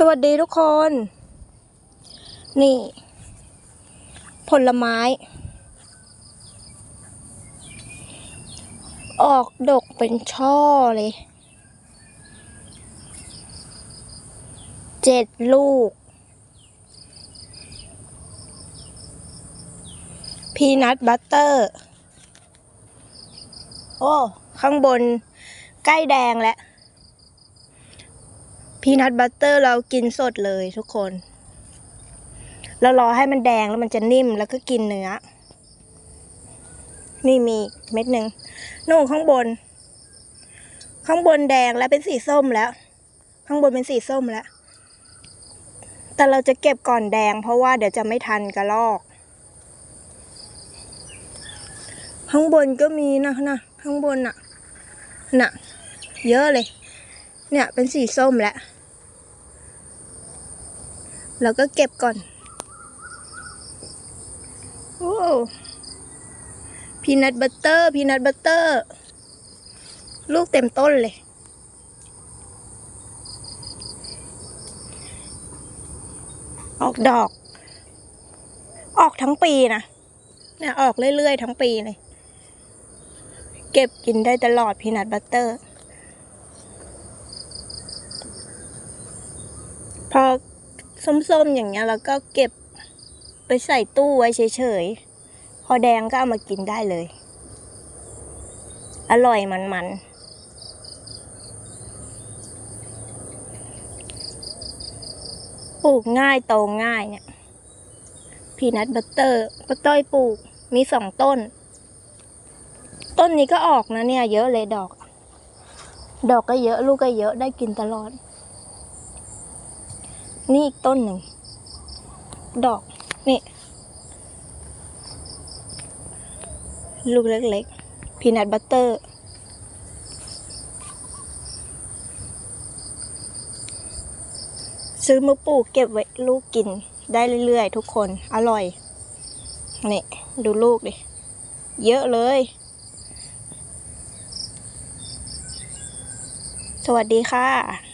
สวัสดีทุกคน นี่ ผลไม้ ออกดกเป็นช่อเลย เจ็ดลูก พีนัทบัตเตอร์ โอ้ ข้างบนใกล้แดงแล้ว พีนัทบัตเตอร์เรากินสดเลยทุกคน เรารอให้มันแดงแล้วมันจะนิ่มแล้วก็กินเนื้อ นี่มีเม็ดหนึ่งนู่นข้างบน ข้างบนแดงแล้วเป็นสีส้มแล้ว ข้างบนเป็นสีส้มแล้ว แต่เราจะเก็บก่อนแดง เพราะว่าเดี๋ยวจะไม่ทันกระลอก ข้างบนก็มีนะนะข้างบนน่ะน่ะ เยอะเลย เนี่ยเป็นสีส้มแล้วเราก็เก็บก่อน โอ้พีนัทบัตเตอร์ พีนัทบัตเตอร์ ลูกเต็มต้นเลย ออกดอก ออกทั้งปีนะเนี่ยออกเรื่อยๆ ทั้งปีเลย เก็บกินได้ตลอดพีนัทบัตเตอร์ พอ ส้มๆอย่างเงี้ยเราก็เก็บไปใส่ตู้ไว้เฉยๆ พอแดงก็เอามากินได้เลย อร่อยมันๆปลูกง่ายโตง่ายเนี่ยพีนัทบัตเตอร์ป้าต้อยปลูกมีสองต้น ต้นนี้ก็ออกนะเนี่ย เยอะเลยดอก ดอกก็เยอะลูกก็เยอะได้กินตลอด นี่อีกต้นหนึ่ง ดอก นี่ลูกเล็กๆ พีนัทบัตเตอร์ ซื้อมาปลูกเก็บไว้ลูกกินได้เรื่อยๆ ทุกคน อร่อย นี่ ดูลูกดิ เยอะเลย สวัสดีค่ะ